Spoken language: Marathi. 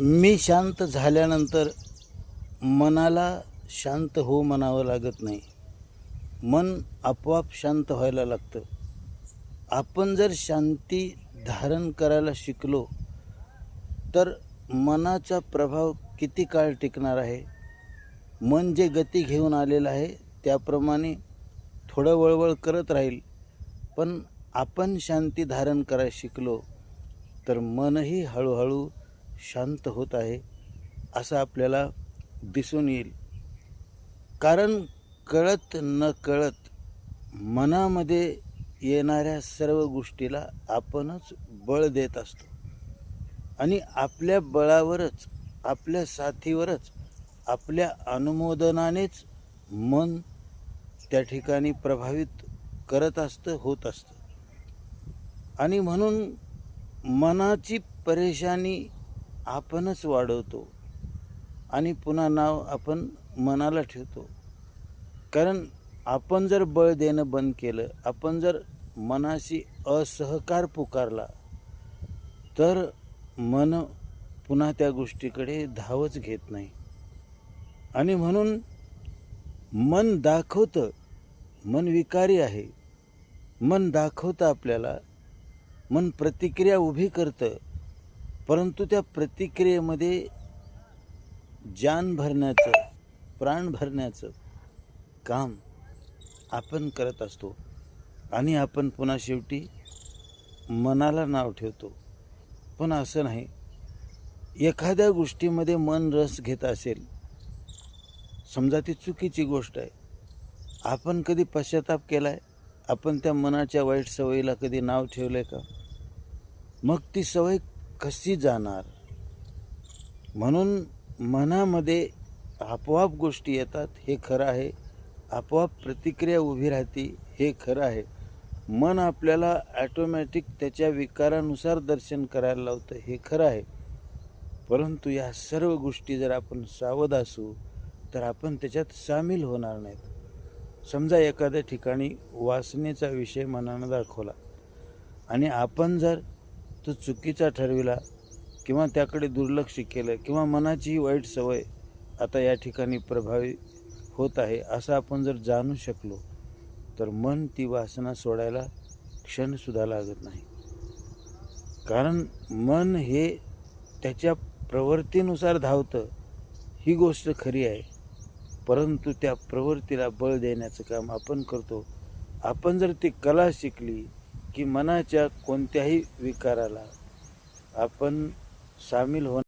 मी शांत झाल्यानंतर मनाला शांत हो म्हणावं लागत नाही. मन आपोआप शांत व्हायला लागतं. आपण जर शांती धारण करायला शिकलो तर मनाचा प्रभाव किती काळ टिकणार आहे? मन जे गती घेऊन आलेलं आहे त्याप्रमाणे थोडं वळवळ करत राहील. पण आपण शांती धारण करायला शिकलो तर मनही हळूहळू शांत होत आहे असं आपल्याला दिसून येईल. कारण कळत न कळत मनामध्ये येणाऱ्या सर्व गोष्टीला आपणच बळ देत असतो. आणि आपल्या बळावरच आपल्या साथीवरच आपल्या अनुमोदनानेच मन त्या ठिकाणी प्रभावित करत असतं होत असतं. आणि म्हणून मनाची परेशानी आपणच वाढवतो आणि पुन्हा नाव आपण मनाला ठेवतो. कारण आपण जर बळ देणं बंद केलं आपण जर मनाशी असहकार पुकारला तर मन पुन्हा त्या गोष्टीकडे धावच घेत नाही. आणि म्हणून मन दाखवतं मन विकारी आहे. मन दाखवतं आपल्याला मन प्रतिक्रिया उभी करतं. परंतु त्या प्रतिक्रियेमध्ये जान भरण्याचं प्राण भरण्याचं काम आपण करत असतो. आणि आपण पुन्हा शेवटी मनाला नाव ठेवतो. पण असं नाही. एखाद्या गोष्टीमध्ये मन रस घेत असेल समजा ती चुकीची गोष्ट आहे. आपण कधी पश्चाताप केला आहे आपण त्या मनाच्या वाईट सवयीला कधी नाव ठेवलं आहे का? मग ती सवय कशी जाणार? म्हणून मनामध्ये आपोआप गोष्टी येतात हे खरं आहे. आपोआप प्रतिक्रिया उभी राहते हे खरं आहे. मन आपल्याला ॲटोमॅटिक त्याच्या विकारानुसार दर्शन करायला लावतं हे खरं आहे. परंतु या सर्व गोष्टी जर आपण सावध असू तर आपण त्याच्यात सामील होणार नाहीत. समजा एखाद्या ठिकाणी वासनेचा विषय मनानं दाखवला आणि आपण जर तो चुकीचा ठरविला किंवा त्याकडे दुर्लक्ष केलं किंवा मनाची ही वाईट सवय आता या ठिकाणी प्रभावी होत आहे असं आपण जर जाणू शकलो तर मन ती वासना सोडायला क्षणसुद्धा लागत नाही. कारण मन हे त्याच्या प्रवृत्तीनुसार धावतं ही गोष्ट खरी आहे. परंतु त्या प्रवृत्तीला बळ देण्याचं काम आपण करतो. आपण जर ती कला शिकली की मनाच्या कोणत्याही विकाराला आपण सामील होणार